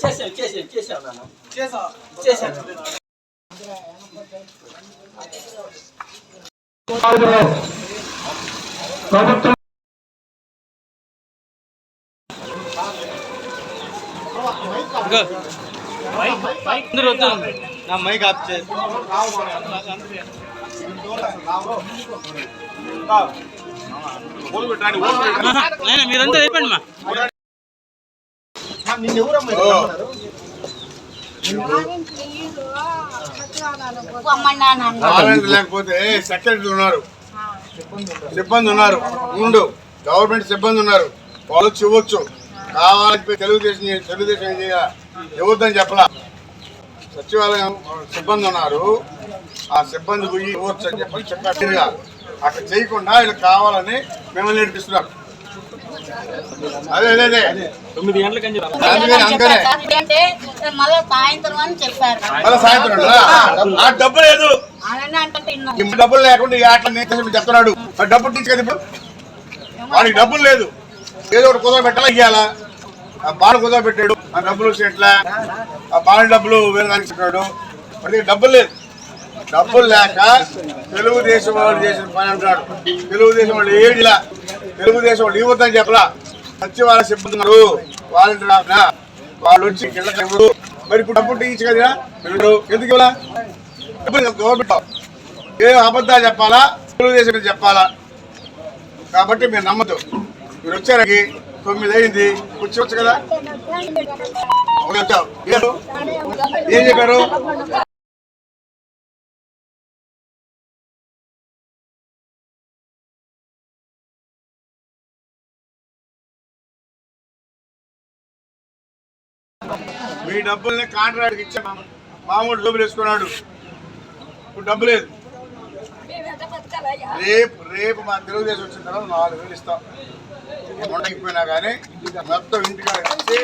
చేసాం చేసాం చేసాం నాన్న చేసాం ప్రభుత్వం నా మైక్ ఆఫ్ చేసి మీరంతా చెప్పండి మా లేకపోతే సెక్రటరీ ఉన్నారు. సిబ్బంది ఉన్నారు. ఉండు. గవర్నమెంట్ సిబ్బంది ఉన్నారు. వాళ్ళు వచ్చి ఇవ్వచ్చు. కావాలని తెలుగుదేశం తెలుగుదేశం చేయాలి ఇవ్వద్దని చెప్పలా? సచివాలయం సిబ్బంది ఉన్నారు. ఆ సిబ్బంది పోయి ఇవ్వచ్చు అని చెప్పని చెప్పారు. అక్కడ చేయకుండా వీళ్ళు కావాలని మిమ్మల్ని నేర్పిస్తున్నారు. అదే అదే తొమ్మిది చెప్పి అందుకని మళ్ళీ సాయంత్రం అని చెప్పారు. మళ్ళీ సాయంత్రం ఉంటుందా? ఆ డబ్బు. లేదు. డబ్బులు లేకుండా ఈ ఆటలు నేను చెప్తున్నాడు. డబ్బులు తీసు కదా ఇప్పుడు వాడికి డబ్బులు లేదు. ఏదో ఒకటి కుదర పెట్టాలా ఇయ్యాలా? ఆ బాలు కుదర పెట్టాడు ఆ డబ్బులు వచ్చి ఆ పాల డబ్బులు వేరే దానికి చెప్పాడు డబ్బులు లేదు. డబ్బులు లేక తెలుగుదేశం వాళ్ళు చేసిన పని అంటాడు తెలుగుదేశం వాళ్ళు ఏడిలా? తెలుగుదేశం వాళ్ళు ఇవ్వద్దని చెప్పలా? సచివాలయ సిబ్బంది ఉన్నారు. వాలంటీర్ ఆఫీనా వాళ్ళు వచ్చి కింద మరి ఇప్పుడు డబ్బులు తీయచ్చు కదా? మీరు ఎందుకు ఇవ్వాలా? డబ్బులు గవర్నమెంట్ ఏ అబద్ధాలు చెప్పాలా? తెలుగుదేశం చెప్పాలా? కాబట్టి మీరు నమ్మదు మీరు వచ్చారకి తొమ్మిది అయింది కూర్చోవచ్చు కదా? ఏం చెప్పారు? మీ డబ్బుల్ని కాంట్రాక్ట్కి ఇచ్చా మామూలు డబ్బులు వేసుకున్నాడు. ఇప్పుడు డబ్బు లేదు. రేపు రేపు మా తెలుగుదేశం వచ్చిన తర్వాత నాలుగు వేలు ఇస్తాం. ఉండకపోయినా కానీ మొత్తం ఇంటికాడ కలిసి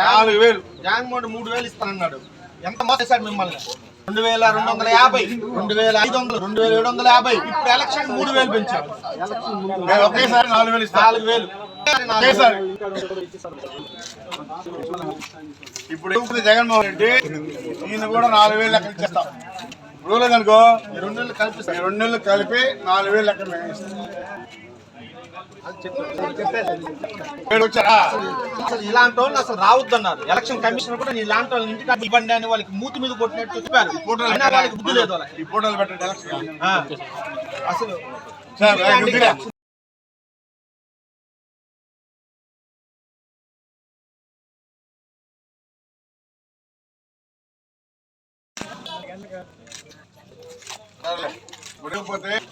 నాలుగు వేలు. జగన్మోహన్ మూడు వేలు ఇస్తానన్నాడు. ఎంత మోసేశాడు మిమ్మల్ని? రెండు వేల రెండు వందల యాభై. రెండు వేల ఐదు వందలు రెండు వేల ఏడు వందల యాభై. ఇప్పుడు ఎలక్షన్ మూడు వేలు పెంచారు నేను ఒకేసారి నాలుగు వేలు నాలుగు వేలు. ఇప్పుడు జగన్మోహన్ రెడ్డి? ఈయన కూడా నాలుగు వేలు లెక్క ఇచ్చేస్తాం. లేదనుకో ఈ రెండు నెలలు కలిపి రెండు నెలలు కలిపి నాలుగు వేలు లెక్క మేము ఇస్తాం. ఇలాంటి వాళ్ళు అసలు రావద్దన్నారు. ఎలక్షన్ కమిషన్ కూడా నీ ఇలాంటి ఇంటికి ఇవ్వండి అని వాళ్ళకి మూతి మీద కొట్టినట్టు చెప్పారు. వాళ్ళకి బుద్ధి లేదు వాళ్ళకి. అసలు సార్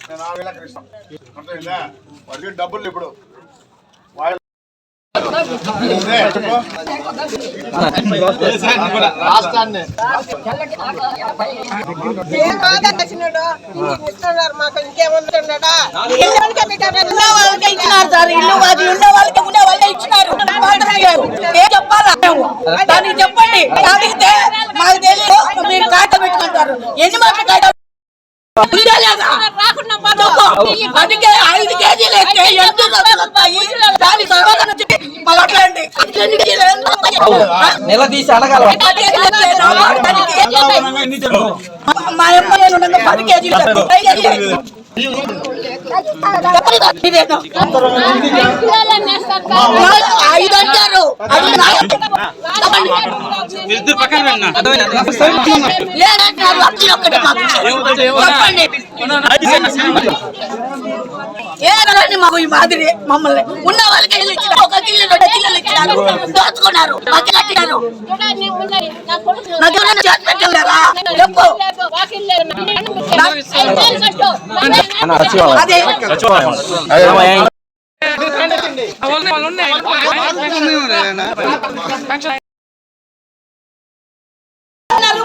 నేను అర్థమైందా? డబ్బులు ఇప్పుడు. రాష్ట్రాన్ని. మాకు ఇచ్చినారు సార్. ఇల్లు వాళ్ళకి ఉండే ఇచ్చినారు. ఏం చెప్పాలా? దానికి చెప్పండి అడిగితే మాకు తెలియదు మీరు కాట పెట్టుకుంటారు ఎన్ని మాటలు కాట. పదికే ఐదు కేజీలు ఎక్కే ఎంత డబ్బులు వస్తాయి? దానికి సమాధానం చెప్పి మాట్లాడండి. నిలదీసి అడగాల. మా ఉండగా పది కేజీలు చెప్పు. మాకు ఈ మాదిరి మమ్మల్ని ఉన్న వాళ్ళకి ఒక కిల్లు రెండు దోచుకున్నారు. చెప్పు. అదే. నెలలు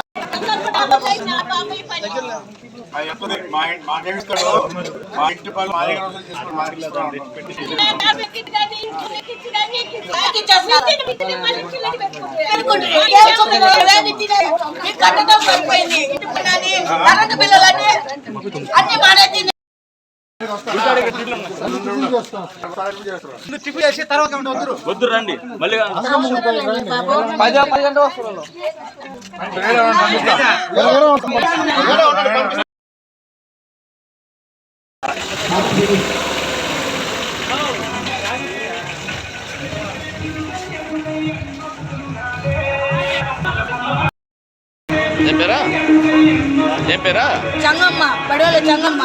బిల్లులని అన్ని మానే తిని టిఫిన్ చేసి తర్వాత వద్దు రండి. మళ్ళీ పది పదిహేను పంపిస్తా. ఏం పేరా? ఏం పేరా చంగమ్మ బడివాళ్ళ చంగమ్మ.